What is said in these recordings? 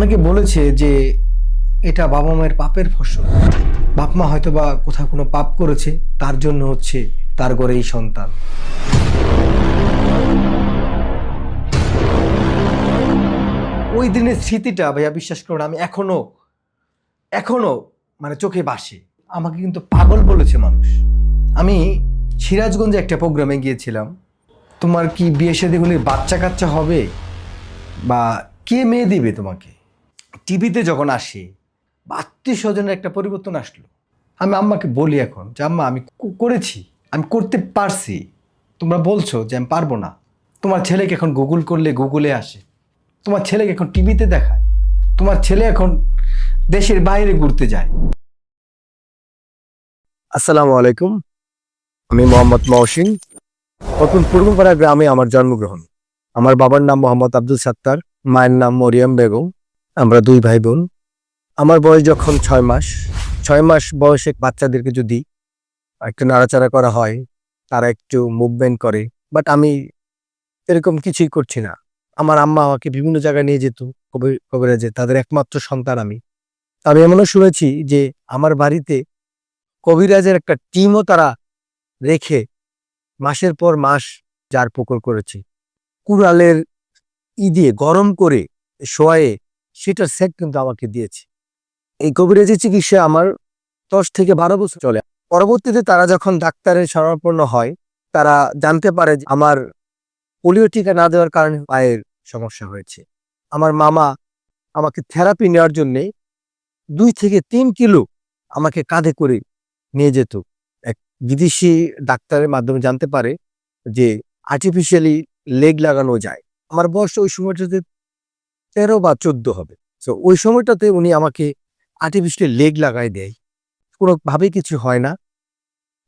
অনেকে বলেছে যে এটা বাবা মায়ের পাপের ফসল। বাপ মা হয়তো বা কোথাও কোনো পাপ করেছে, তার জন্য হচ্ছে তার ঘরে এই সন্তান। ওই দিনের স্মৃতিটা ভাইয়া বিশ্বাস করুন, আমি এখনও এখনও মানে চোখে বাসে। আমাকে কিন্তু পাগল বলেছে মানুষ। আমি সিরাজগঞ্জে একটা প্রোগ্রামে গিয়েছিলাম। তোমার কি বিয়ে শাদিগুলির বাচ্চা কাচ্চা হবে? বা কে মেয়ে দিবে তোমাকে? টিভিতে যখন আসে আত্মীয় স্বজনের একটা পরিবর্তন আসলো। আমি আম্মাকে বলি এখন যে, আম্মা, আমি করেছি, আমি করতে পারছি। তোমরা বলছো যে, আমি পারব না। তোমার ছেলেকে এখন গুগল করলে গুগলে আসে। তোমার ছেলেকে এখন টিভিতে দেখায়। তোমার ছেলে এখন দেশের বাইরে ঘুরতে যায়। আসসালামু আলাইকুম। আমি মোহাম্মদ মহসিন। নতুন পূর্বপাড়া গ্রামে আমার জন্মগ্রহণ। আমার বাবার নাম মোহাম্মদ আব্দুল সাত্তার, মায়ের নাম মরিয়ম বেগম। আমরা দুই ভাই বোন আমার বয়স যখন ছয় মাস ছয় মাস বয়সে বাচ্চাদেরকে যদি একটু নাড়াচাড়া করা হয়, তারা একটু মুভমেন্ট করে বাট আমি এরকম কিছুই করছি না। আমার আম্মা আমাকে বিভিন্ন জায়গায় নিয়ে যেত, কবি কবিরাজে তাদের একমাত্র সন্তান আমি। আমি এমনও শুনেছি যে আমার বাড়িতে কবিরাজের একটা টিমও তারা রেখে মাসের পর মাস যার পুকুর করেছে। কুড়ালের ই দিয়ে গরম করে শোয়ে সেটার সেট কিন্তু আমাকে দিয়েছে। এই কবিরাজি চিকিৎসা আমার দশ থেকে বারো বছর চলে। পরবর্তীতে তারা যখন ডাক্তারের শরণাপন্ন হয়, তারা জানতে পারে যে আমার পোলিও টিকা না দেওয়ার কারণে পায়ের সমস্যা হয়েছে। আমার মামা আমাকে থেরাপি নেওয়ার জন্যে দুই থেকে তিন কিলো আমাকে কাঁধে করে নিয়ে যেত। এক বিদেশি ডাক্তারের মাধ্যমে জানতে পারে যে আর্টিফিশিয়ালি লেগ লাগানো যায়। আমার বয়স ওই সময়টাতে তেরো বা চোদ্দ হবে। তো ওই সময়টাতে উনি আমাকে আর্টিফিশিয়ালি লেগ লাগাই দেয়। কোনোভাবে কিছু হয় না।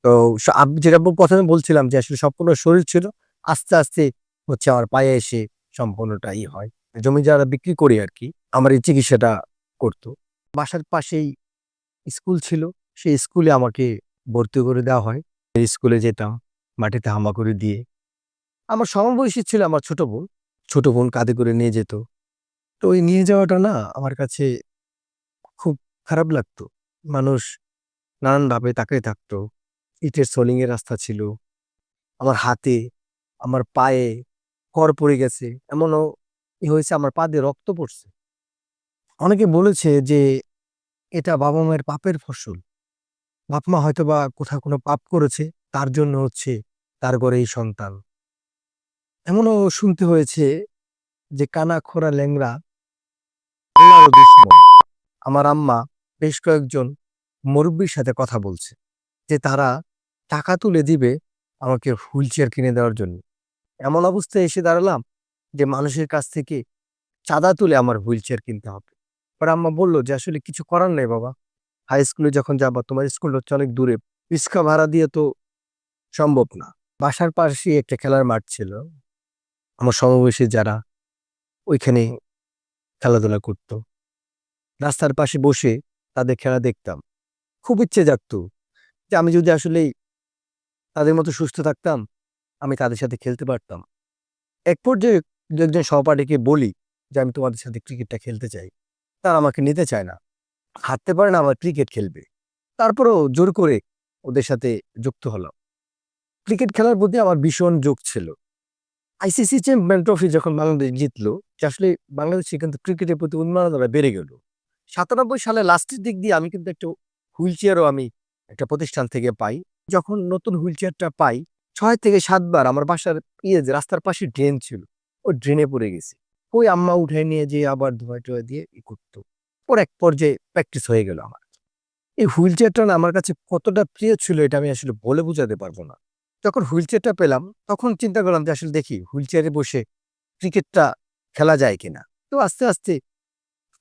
তো স- যেটা প্রথমে বলছিলাম যে আসলে সম্পূর্ণ শরীর ছিল, আস্তে আস্তে হচ্ছে আমার পায়ে এসে সম্পূর্ণটাই হয়। জমি যারা বিক্রি করি আর কি, আমার এই চিকিৎসাটা করতো। বাসার পাশেই স্কুল ছিল, সেই স্কুলে আমাকে ভর্তি করে দেওয়া হয়। স্কুলে যেতাম, মাটিতে হামাগুড়ি দিয়ে। আমার সমবয়সী ছিল আমার ছোট বোন। ছোট বোন কাঁধে করে নিয়ে যেত। তো ওই নিয়ে যাওয়াটা না আমার কাছে খুব খারাপ লাগতো। মানুষ নানানভাবে তাকিয়ে থাকতো। ইটের সোলিং এর রাস্তা ছিল। আমার হাতে, আমার পায়ে কর পড়ে গেছে। এমনও ই হয়েছে, আমার পা দিয়ে রক্ত পড়ছে। অনেকে বলেছে যে এটা বাবা মায়ের পাপের ফসল। বাপ মা হয়তো বা কোথাও কোনো পাপ করেছে, তার জন্য হচ্ছে তার ঘরে এই সন্তান। এমনও শুনতে হয়েছে যে কানা খোরা ল্যাংরা আল্লাহর দুশ্মন আমার আম্মা বেশ কয়েকজন মুরব্বীর সাথে কথা বলছে যে তারা টাকা তুলে দিবে আমাকে হুইল চেয়ার কিনে দেওয়ার জন্য। এমন অবস্থায় এসে দাঁড়ালাম যে মানুষের কাছ থেকে চাঁদা তুলে আমার হুইল চেয়ার কিনতে হবে। পরে আম্মা বলল যে, আসলে কিছু করার নেই বাবা। হাই স্কুলে যখন যাবা, তোমার স্কুল হচ্ছে অনেক দূরে। রিক্সা ভাড়া দিয়ে তো সম্ভব না। বাসার পাশেই একটা খেলার মাঠ ছিল। আমার সমবয়সী যারা ওইখানে খেলাধুলা করত। রাস্তার পাশে বসে তাদের খেলা দেখতাম। খুব ইচ্ছে জাগতো যে আমি যদি আসলেই তাদের মতো সুস্থ থাকতাম, আমি তাদের সাথে খেলতে পারতাম। এক পর্যায়ে একজন সহপাঠীকে বলি যে, আমি তোমাদের সাথে ক্রিকেটটা খেলতে চাই। তারা আমাকে নিতে চায় না। হাঁটতে পারে না আমার ক্রিকেট খেলবে। তারপরেও জোর করে ওদের সাথে যুক্ত হলাম। ক্রিকেট খেলার প্রতি আমার ভীষণ যোগ ছিল। আইসিসি চ্যাম্পিয়ন ট্রফি যখন বাংলাদেশ জিতলো আসলে বাংলাদেশে কিন্তু ক্রিকেটের প্রতি উন্মাদনা বেড়ে গেল। সাতানব্বই সালে লাস্টের দিক দিয়ে আমি কিন্তু একটা হুইল চেয়ারও আমি একটা প্রতিষ্ঠান থেকে পাই। যখন নতুন হুইল চেয়ারটা পাই, ছয় থেকে সাতবার আমার বাসার ইয়ে যে রাস্তার পাশে ড্রেন ছিল, ও ড্রেনে পড়ে গেছে। ওই আম্মা উঠে নিয়ে যে আবার ধোয়া টোয়া দিয়ে ই করতো। পর এক পর্যায়ে প্র্যাকটিস হয়ে গেল আমার। এই হুইল চেয়ারটা আমার কাছে কতটা প্রিয় ছিল এটা আমি আসলে বলে বোঝাতে পারব না। যখন হুইল চেয়ারটা পেলাম, তখন চিন্তা করলাম যে আসলে দেখি হুইল চেয়ারে বসে ক্রিকেটটা খেলা যায় কিনা। তো আস্তে আস্তে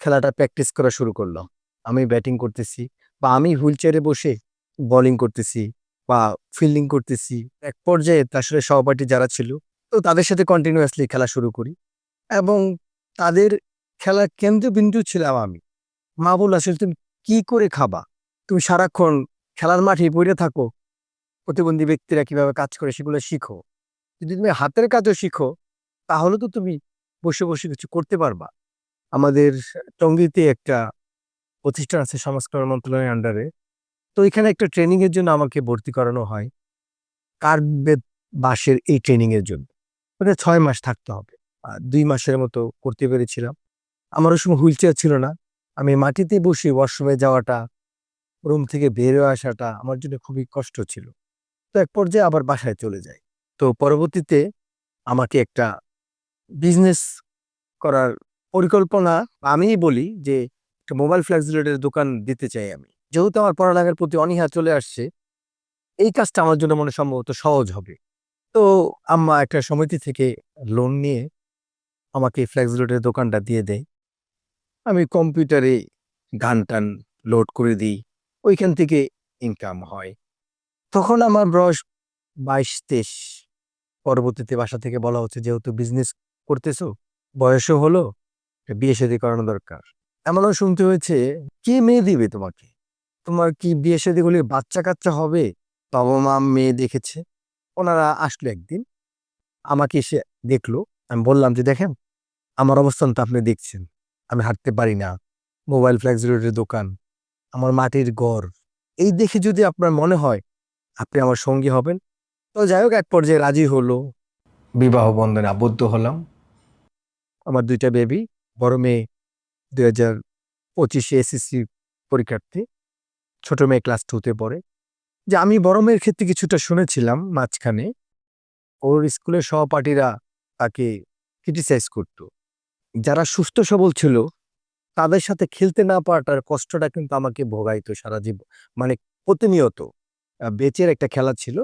খেলাটা প্র্যাকটিস করা শুরু করলাম। আমি ব্যাটিং করতেছি বা আমি হুইল চেয়ারে বসে বোলিং করতেছি বা ফিল্ডিং করতেছি। এক পর্যায়ে আসলে সহপাঠী যারা ছিল, তো তাদের সাথে কন্টিনিউয়াসলি খেলা শুরু করি এবং তাদের খেলার কেন্দ্রবিন্দু ছিলাম আমি। মা বলল, আসলে তুমি কি করে খাবা? তুমি সারাক্ষণ খেলার মাঠে পড়ে থাকো প্রতিবন্ধী ব্যক্তিরা কীভাবে কাজ করে সেগুলো শিখো। যদি তুমি হাতের কাজও শিখো, তাহলে তো তুমি বসে বসে কিছু করতে পারবা। আমাদের টঙ্গিতে একটা প্রতিষ্ঠান আছে কল্যাণ মন্ত্রণালয়ের আন্ডারে তো এখানে একটা ট্রেনিং এর জন্য আমাকে ভর্তি করানো হয়। কার্বেদ বাসের এই ট্রেনিং এর জন্য। মানে ছয় মাস থাকতে হবে। দুই মাসের মতো করতে পেরেছিলাম। আমারও সময় হুইল চেয়ার ছিল না। আমি মাটিতে বসে ওয়াশরুমে যাওয়াটা রুম থেকে বের আসাটা আমার জন্য খুবই কষ্ট ছিল। তো এক পর্যায়ে আবার বাসায় চলে যাই। তো পরবর্তীতে আমাকে একটা বিজনেস করার পরিকল্পনা আমিই বলি যে, একটা মোবাইল ফ্ল্যাক্সিলেটের দোকান দিতে চাই আমি। যেহেতু আমার পড়ালেখার প্রতি অনীহা চলে আসছে, এই কাজটা আমার জন্য মনে সম্ভবত সহজ হবে। তো আম্মা একটা সমিতি থেকে লোন নিয়ে আমাকে ফ্ল্যাক্সিলেটের দোকানটা দিয়ে দেয়। আমি কম্পিউটারে গান টান লোড করে দিই। ওইখান থেকে ইনকাম হয়। তখন আমার বয়স বাইশ তেইশ পরবর্তীতে বাসা থেকে বলা হচ্ছে, যেহেতু বিজনেস করতেছো, বয়সও হলো বিয়ে শাদী করানো দরকার। এমনও শুনতে হয়েছে, কে মেয়ে দিবে তোমাকে? তোমার কি বিয়ে শাদী করলে বাচ্চা কাচ্চা হবে? বাবা মা মেয়ে দেখেছে। ওনারা আসলো একদিন, আমাকে এসে দেখল। আমি বললাম যে, দেখেন, আমার অবস্থান তো আপনি দেখছেন। আমি হাঁটতে পারি না। মোবাইল ফ্ল্যাক্সিলেটের দোকান। আমার মাটির গড় এই দেখে যদি আপনার মনে হয় আপনি আমার সঙ্গী হবেন। তো যাই হোক এক পর্যায়ে রাজি হলো। বিবাহ বন্ধনে আবদ্ধ হলাম। আমার দুইটা বেবি বড় মেয়ে দুই হাজার পঁচিশে এসএসসি পরীক্ষার্থী ছোট মেয়ে ক্লাস টুতে পড়ে। যে আমি বড় মেয়ের ক্ষেত্রে কিছুটা শুনেছিলাম মাঝখানে। ওর স্কুলের সহপাঠীরা তাকে ক্রিটিসাইজ করত। যারা সুস্থ সবল ছিল তাদের সাথে খেলতে না পারাটার কষ্টটা কিন্তু আমাকে ভোগাইতো সারা জীবন মানে প্রতিনিয়ত। বেচের একটা খেলা ছিল।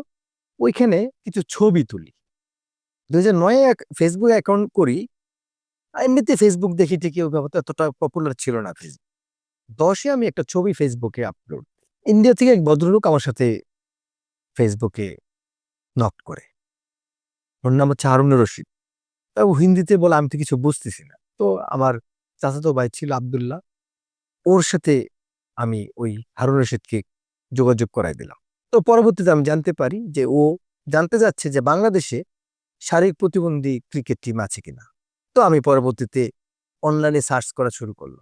ওইখানে কিছু ছবি তুলি। দু হাজার নয়ে এক ফেসবুক অ্যাকাউন্ট করি। এমনিতে ফেসবুক দেখি ঠিকই এতটা পপুলার ছিল না ফেসবুক দশে আমি একটা ছবি ফেসবুকে আপলোড ইন্ডিয়া থেকে এক ভদ্রলোক আমার সাথে ফেসবুকে নক করে। ওর নাম হচ্ছে হারুনুর রশিদ তা ও হিন্দিতে বলে আমি তো কিছু বুঝতেছি না। তো আমার চাচাতো ভাই ছিল আবদুল্লাহ। ওর সাথে আমি ওই হারুন রশিদকে যোগাযোগ করাই দিলাম। তো পরবর্তীতে আমি জানতে পারি যে ও জানতে যাচ্ছে যে বাংলাদেশে শারীরিক প্রতিবন্ধী ক্রিকেট টিম আছে কিনা। তো আমি পরবর্তীতে অনলাইনে সার্চ করা শুরু করল।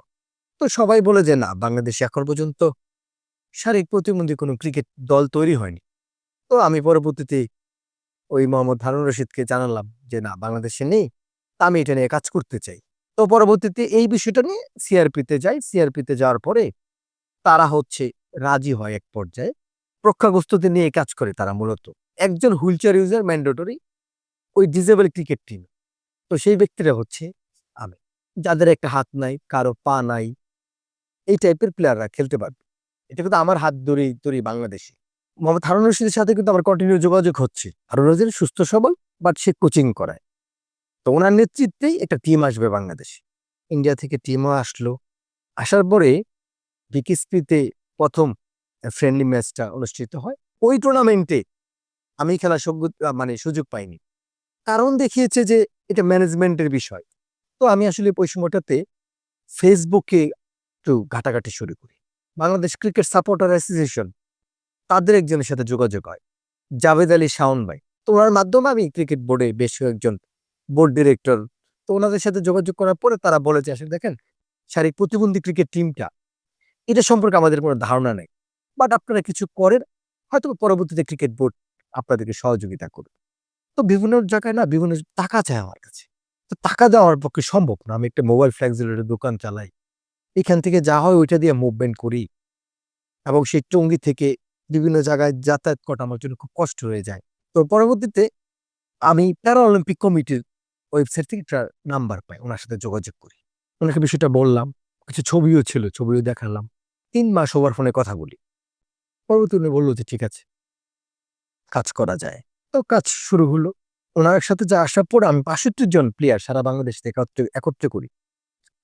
তো সবাই বলে যে না, বাংলাদেশে এখন পর্যন্ত শারীরিক প্রতিবন্ধী কোনো ক্রিকেট দল তৈরি হয়নি। তো আমি পরবর্তীতে ওই মোহাম্মদ হারুন রশিদকে জানালাম যে না, বাংলাদেশে নেই, তা আমি এটা নিয়ে কাজ করতে চাই। তো পরবর্তীতে এই বিষয়টা নিয়ে সিআরপিতে যাই। সিআরপিতে যাওয়ার পরে তারা হচ্ছে রাজি হয় এক পর্যায়ে। প্রজ্ঞাগ্রস্তদের নিয়ে কাজ করে তারা মূলত। একজন হুইল চেয়ার ইউজার ম্যান্ডেটরি ওই ডিজেবল ক্রিকেট টিম। তো সেই ব্যক্তিরা হচ্ছে আমি। যাদের একটা হাত নাই, কারও পা নাই, এই টাইপের প্লেয়াররা খেলতে পারবে। এটা কিন্তু আমার হাত ধরেই ধরেই বাংলাদেশে। মোহাম্মদ হারুন রশিদের সাথে কিন্তু আমার কন্টিনিউ যোগাযোগ হচ্ছে। হারুন রশিদ সুস্থ, সবল বাট সে কোচিং করায়। তো ওনার নেতৃত্বেই একটা টিম আসবে বাংলাদেশে। ইন্ডিয়া থেকে টিমও আসলো। আসার পরে বিকিসপিতে প্রথম ফ্রেন্ডলি ম্যাচটা অনুষ্ঠিত হয়। ওই টুর্নামেন্টে আমি খেলার মানে সুযোগ পাইনি। কারণ দেখিয়েছে যে এটা ম্যানেজমেন্টের বিষয়। তো আমি আসলে ওই সময়টাতে ফেসবুকে একটু ঘাটাঘাটি শুরু করি। বাংলাদেশ ক্রিকেট সাপোর্টার অ্যাসোসিয়েশন তাদের একজনের সাথে যোগাযোগ হয়। জাভেদ আলী শাওন ভাই। তো ওনার মাধ্যমে আমি ক্রিকেট বোর্ডে বেশ কয়েকজন বোর্ড ডিরেক্টর তো ওনাদের সাথে যোগাযোগ করার পরে তারা বলেছে আসলে দেখেন শারীরিক প্রতিবন্ধী ক্রিকেট টিমটা এটা সম্পর্কে আমাদের কোনো ধারণা নেই। বাট আপনারা কিছু করেন, হয়তো পরবর্তীতে ক্রিকেট বোর্ড আপনাদেরকে সহযোগিতা করবে। তো বিভিন্ন জায়গায় না বিভিন্ন টাকা চায় আমার কাছে। তো টাকা দেওয়া আমার পক্ষে সম্ভব না। আমি একটা মোবাইল ফ্ল্যাক্সিলেটের দোকান চালাই। এখান থেকে যা হয় ওইটা দিয়ে মুভমেন্ট করি। এবং সেই টঙ্গি থেকে বিভিন্ন জায়গায় যাতায়াত করা আমার জন্য খুব কষ্ট হয়ে যায়। তো পরবর্তীতে আমি প্যারা অলিম্পিক কমিটির ওয়েবসাইট থেকে একটা নাম্বার পাই, ওনার সাথে যোগাযোগ করি। ওনাকে বিষয়টা বললাম। কিছু ছবিও ছিল, ছবিও দেখালাম। তিন মাস ওভার ফোনে কথা বলি। পরবর্তী বলল যে, ঠিক আছে। কাজ করা যায়। তো কাজ শুরু হলো। ওনার সাথে যা আসার পর আমি বাষট্টি জন প্লেয়ার সারা বাংলাদেশ থেকে একত্রে করি।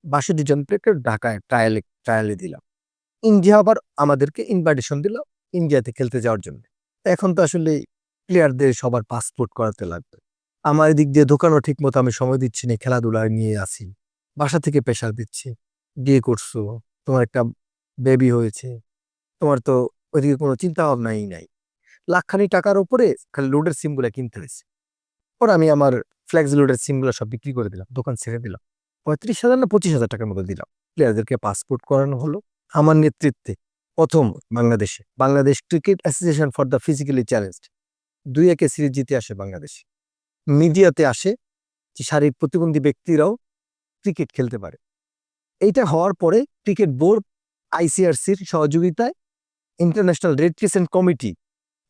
বাষট্টি জন প্লেয়ারকে ঢাকায় ট্রায়ালে ট্রায়ালে দিলাম। ইন্ডিয়া আবার আমাদেরকে ইনভাইটেশন দিল ইন্ডিয়াতে খেলতে যাওয়ার জন্য। এখন তো আসলে প্লেয়ারদের সবার পাসপোর্ট করাতে লাগবে। আমার দিক দিয়ে দোকানও ঠিক মতো আমি সময় দিচ্ছি না, খেলাধুলা নিয়ে আসি বাসা থেকে প্রেশার দিচ্ছি। বিয়ে করছ, তোমার একটা বেবি হয়েছে। তোমার তো ওইদিকে কোনো চিন্তা ভাবনাই নাই। লাখখানি টাকার উপরে খালি লোডের সিমগুলো কিনতে হয়েছে। পরে আমি আমার ফ্ল্যাক্স লোডের সিমগুলো সব বিক্রি করে দিলাম, দোকান ছেড়ে দিলাম। পঁয়ত্রিশ হাজার না পঁচিশ হাজার টাকার মতো দিলাম। প্লেয়ারদেরকে পাসপোর্ট করানো হলো। আমার নেতৃত্বে প্রথম বাংলাদেশে, Bangladesh cricket association for the physically challenged দুই একে সিরিজ জিতে আসে বাংলাদেশ। মিডিয়াতে আসে যে শারীরিক প্রতিবন্ধী ব্যক্তিরাও ক্রিকেট খেলতে পারে। এইটা হওয়ার পরে ক্রিকেট বোর্ড আইসিআরসির সহযোগিতায় ইন্টারন্যাশনাল রেড ক্রিসেন্ট কমিটি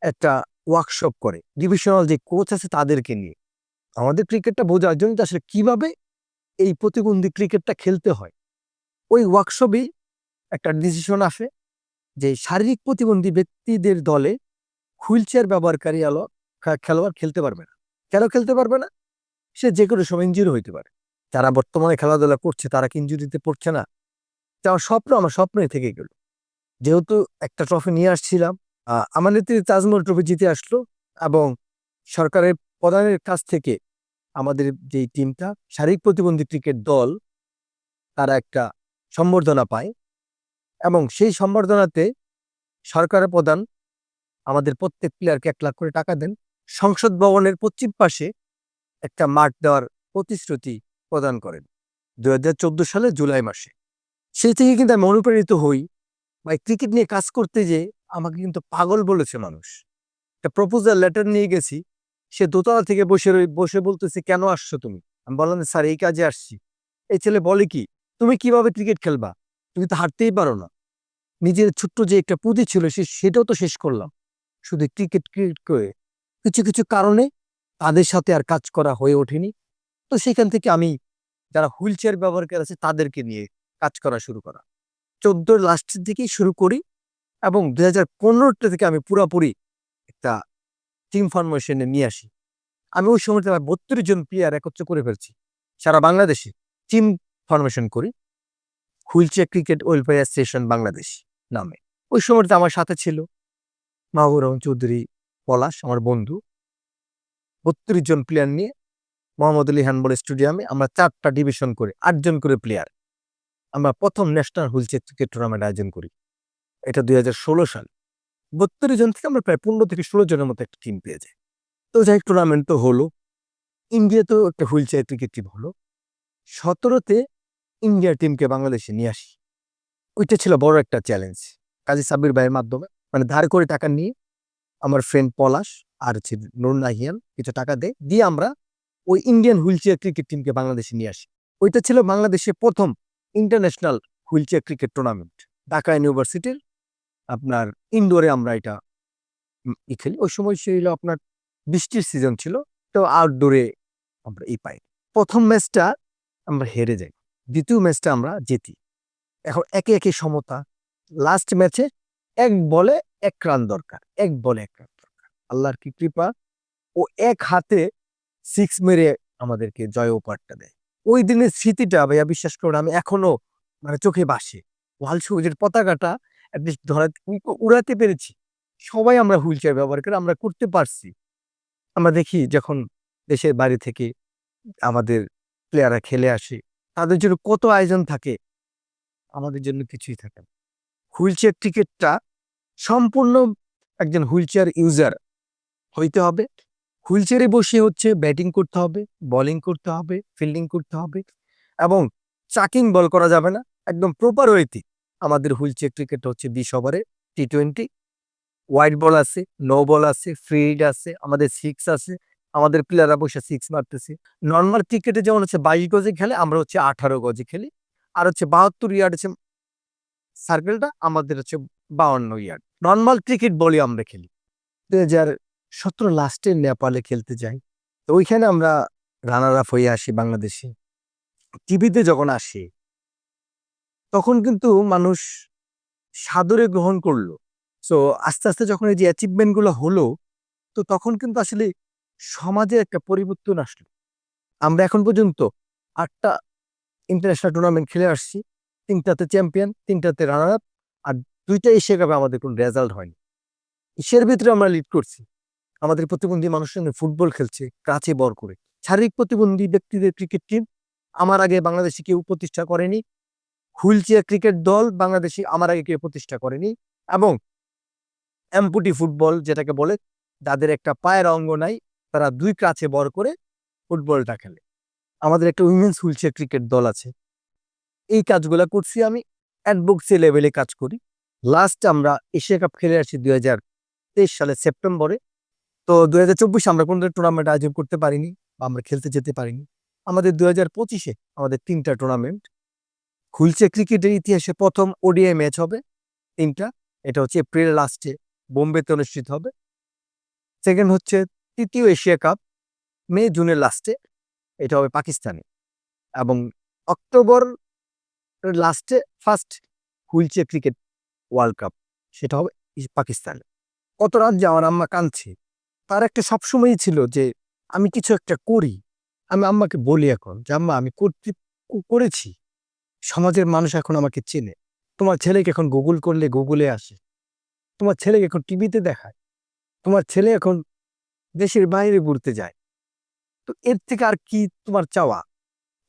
একটা ওয়ার্কশপ করে ডিভিশনাল যে কোচ আছে তাদেরকে নিয়ে। আমাদের ক্রিকেটটা বোঝার জন্য আসলে কীভাবে এই প্রতিবন্ধী ক্রিকেটটা খেলতে হয়। ওই ওয়ার্কশপেই একটা ডিসিশন আসে যে শারীরিক প্রতিবন্ধী ব্যক্তিদের দলে হুইল চেয়ার ব্যবহারকারী আলো খেলোয়াড় খেলতে পারবে না। কেন খেলতে পারবে না? সে যে কোনো সময় ইঞ্জুরি হইতে পারে। যারা বর্তমানে খেলাধুলা করছে তারা কি ইঞ্জুরিতে পড়ছে না? আমার স্বপ্ন আমার স্বপ্নই থেকে গেল। যেহেতু একটা ট্রফি নিয়ে আসছিলাম আমার নেতৃত্বে তাজমহল ট্রফি জিতে আসলো এবং সরকারের প্রধানের কাছ থেকে আমাদের যে টিমটা শারীরিক প্রতিবন্ধী ক্রিকেট দল, তারা একটা সম্বর্ধনা পায় এবং সেই সম্বর্ধনাতে সরকারের প্রধান আমাদের প্রত্যেক প্লেয়ারকে এক লাখ করে টাকা দেন। সংসদ ভবনের পশ্চিম পাশে একটা মাঠ দেওয়ার প্রতিশ্রুতি প্রদান করেন দুই হাজার চোদ্দ সালে জুলাই মাসে। সেই থেকে কিন্তু আমি অনুপ্রাণিত হই বা ক্রিকেট নিয়ে কাজ করতে যে আমাকে কিন্তু পাগল বলেছে মানুষ। একটা প্রপোজাল লেটার নিয়ে গেছি, সে দোতলা থেকে বসে বসে বলতেছে, কেন আসছো তুমি? আমি বললাম স্যার, এই কাজে আসছি। এই ছেলে বলে কি, তুমি কীভাবে ক্রিকেট খেলবা? তুমি তো হারতেই পারো না। নিজের ছোট্ট যে একটা পুঁজি ছিল, সে, সেটাও তো শেষ করলাম। শুধু ক্রিকেট ক্রিকেট করে কিছু কিছু কারণে তাদের সাথে আর কাজ করা হয়ে ওঠেনি। তো সেখান থেকে আমি যারা হুইল চেয়ার ব্যবহারকারী আছে, তাদেরকে নিয়ে কাজ করা শুরু করা। চোদ্দোর লাস্টের দিকেই শুরু করি এবং দুই হাজার পনেরোটা থেকে আমি পুরাপুরি একটা টিম ফরমেশনে নিয়ে আসি। আমি ওই সময়টা বত্রিশ জন প্লেয়ার একত্র করে ফেলছি। সারা বাংলাদেশে টিম ফরমেশন করি। Wheelchair cricket welfare association Bangladesh নামে। ওই সময়টা আমার সাথে ছিল মাহবুর রহমান চৌধুরী পলাশ, আমার বন্ধু। বত্রিশ জন প্লেয়ার নিয়ে মোহাম্মদ আলী হ্যান্ডবল স্টেডিয়ামে আমরা চারটা ডিভিশন করে আটজন করে প্লেয়ার আমরা প্রথম national wheel chair cricket tournament আয়োজন করি। এটা দুই হাজার ষোলো সাল। বত্রিশ জন থেকে আমরা প্রায় পনেরো থেকে ষোলো জনের মতো একটা টিম পেয়ে যাই। তো যাই টুর্নামেন্ট তো হলো। ইন্ডিয়াতেও একটা হুইল চেয়ার ক্রিকেট টিম হলো। সতেরোতে ইন্ডিয়ার টিমকে বাংলাদেশে নিয়ে আসি। ওইটা ছিল বড় একটা চ্যালেঞ্জ কাজী সাব্বির ভাইয়ের মাধ্যমে। মানে ধার করে টাকা নিয়ে আমার ফ্রেন্ড পলাশ আর হচ্ছে নাহিয়ান কিছু টাকা দেয়। দিয়ে আমরা ওই ইন্ডিয়ান হুইল চেয়ার ক্রিকেট টিমকে বাংলাদেশে নিয়ে আসি। ওইটা ছিল বাংলাদেশের প্রথম international wheel chair cricket tournament Dhaka ইউনিভার্সিটির আপনার ইনডোরে আমরা এটা ই খেলি। ওই সময় ছিল আপনার বৃষ্টির সিজন ছিল, তো আউটডোরে আমরা ই পাই। প্রথম ম্যাচটা আমরা হেরে যাই, দ্বিতীয় ম্যাচটা আমরা জিতি। এখন একে একে সমতা লাস্ট ম্যাচে এক বলে এক রান দরকার, এক বলে এক রান দরকার। আল্লাহর কি কৃপা, ও এক হাতে সিক্স মেরে আমাদেরকে জয় উপহারটা দেয়। ওই দিনের স্মৃতিটা ভাইয়া বিশ্বাস করুন, আমি এখনও মানে চোখে বাসে। ওয়াল সবুজের পতাকাটা ধরা উড়াতে পেরেছি। সবাই আমরা হুইল চেয়ার ব্যবহার করে আমরা করতে পারছি। আমরা দেখি যখন দেশের বাইরে থেকে আমাদের প্লেয়াররা খেলে আসে, তাদের জন্য কত আয়োজন থাকে, আমাদের জন্য কিছুই থাকে না। হুইল চেয়ার ক্রিকেটটা সম্পূর্ণ একজন হুইল চেয়ার ইউজার হইতে হবে। হুইল চেয়ারে বসে হচ্ছে ব্যাটিং করতে হবে, বোলিং করতে হবে, ফিল্ডিং করতে হবে এবং চাকিং বল করা যাবে না, একদম প্রপার ওয়েতে। আমাদের হুইল চেয়ার ক্রিকেট হচ্ছে বিশ ওভারে টি টোয়েন্টি হোয়াইট বল আছে নো বল আছে হিট আছে, আমাদের সিক্স আছে, আমাদের প্লেয়াররা বসে সিক্স মারতেছে। নর্মাল ক্রিকেটে যেমন হচ্ছে বাইশ গজে খেলে, আমরা হচ্ছে আঠারো গজে খেলি। আর হচ্ছে বাহাত্তর ইয়ার্ড হচ্ছে সার্কেলটা আমাদের হচ্ছে বাউন্ন ইয়ার্ড নর্মাল ক্রিকেট বলই আমরা খেলি। দুই হাজার সতেরো লাস্টে নেপালে খেলতে যাই। তো ওইখানে আমরা রানার আপ হয়ে আসি বাংলাদেশে। টিভিতে যখন আসি, তখন কিন্তু মানুষ সাদরে গ্রহণ করল। সো আস্তে আস্তে যখন এই যে অ্যাচিভমেন্টগুলো হলো, তো তখন কিন্তু আসলে সমাজে একটা পরিবর্তন আসলো। আমরা এখন পর্যন্ত আটটা ইন্টারন্যাশনাল টুর্নামেন্ট খেলে আসছি। তিনটাতে চ্যাম্পিয়ন তিনটাতে রানার আপ আর দুইটা এশিয়া কাপে আমাদের কোনো রেজাল্ট হয়নি। এশিয়ার ভিতরে আমরা লিড করছি। আমাদের প্রতিবন্ধী মানুষের সঙ্গে ফুটবল খেলছে, কাছে বর করে। শারীরিক প্রতিবন্ধী ব্যক্তিদের ক্রিকেট টিম আমার আগে বাংলাদেশে কেউ প্রতিষ্ঠা করেনি। হুইল ক্রিকেট দল বাংলাদেশে আমার আগে কেউ প্রতিষ্ঠা করেনি। এবং অ্যাম্পুটি ফুটবল যেটাকে বলে যাদের একটা পায়ের অঙ্গ নাই, তারা দুই কাছে বর করে ফুটবলটা খেলে। আমাদের একটা উইমেন্স হুইল ক্রিকেট দল আছে। এই কাজগুলা করছি আমি অ্যাডভোকেসি লেভেলে কাজ করি। লাস্ট আমরা এশিয়া কাপ খেলে আসি দুই সালের সেপ্টেম্বরে তো দুই হাজার চব্বিশে আমরা কোনো টুর্নামেন্ট আয়োজন করতে পারিনি বা আমরা খেলতে যেতে পারিনি। আমাদের দুই হাজার পঁচিশে আমাদের তিনটা টুর্নামেন্ট হুইলচে ক্রিকেটের ইতিহাসে প্রথম ওডিআই ম্যাচ হবে তিনটা। এটা হচ্ছে এপ্রিল লাস্টে বোম্বেতে অনুষ্ঠিত হবে। সেকেন্ড হচ্ছে তৃতীয় এশিয়া কাপ মে জুনের লাস্টে এটা হবে পাকিস্তানে। এবং অক্টোবর লাস্টে first wheelchair cricket world cup সেটা হবে পাকিস্তানে। কত রাত যে আমার আম্মা কাঁদছে। তার একটা সবসময়ই ছিল যে, আমি কিছু একটা করি। আমি আম্মাকে বলি এখন যে, আম্মা, আমি করেছি। সমাজের মানুষ এখন আমাকে চেনে। তোমার ছেলেকে এখন গুগল করলে গুগলে আসে। তোমার ছেলেকে এখন টিভিতে দেখায়। তোমার ছেলে এখন দেশের বাইরে ঘুরতে যায়। তো এর থেকে আর কি তোমার চাওয়া?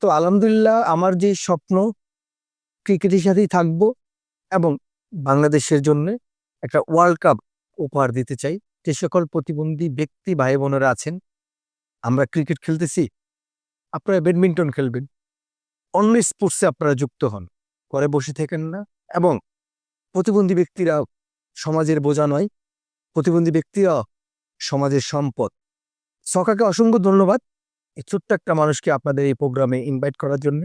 তো আলহামদুলিল্লাহ আমার যে স্বপ্ন, ক্রিকেটের সাথেই থাকব এবং বাংলাদেশের জন্য একটা ওয়ার্ল্ড কাপ উপহার দিতে চাই। যে সকল প্রতিবন্ধী ব্যক্তি ভাই বোনেরা আছেন, আমরা ক্রিকেট খেলতেছি, আপনারা ব্যাডমিন্টন খেলবেন। অন্য স্পোর্টসে আপনারা যুক্ত হন, ঘরে বসে থাকেন না। এবং প্রতিবন্ধী ব্যক্তিরা সমাজের বোঝা নয়, প্রতিবন্ধী ব্যক্তিরা সমাজের সম্পদ। সকাকে অসংখ্য ধন্যবাদ এই ছোট্ট একটা মানুষকে আপনাদের এই প্রোগ্রামে ইনভাইট করার জন্য।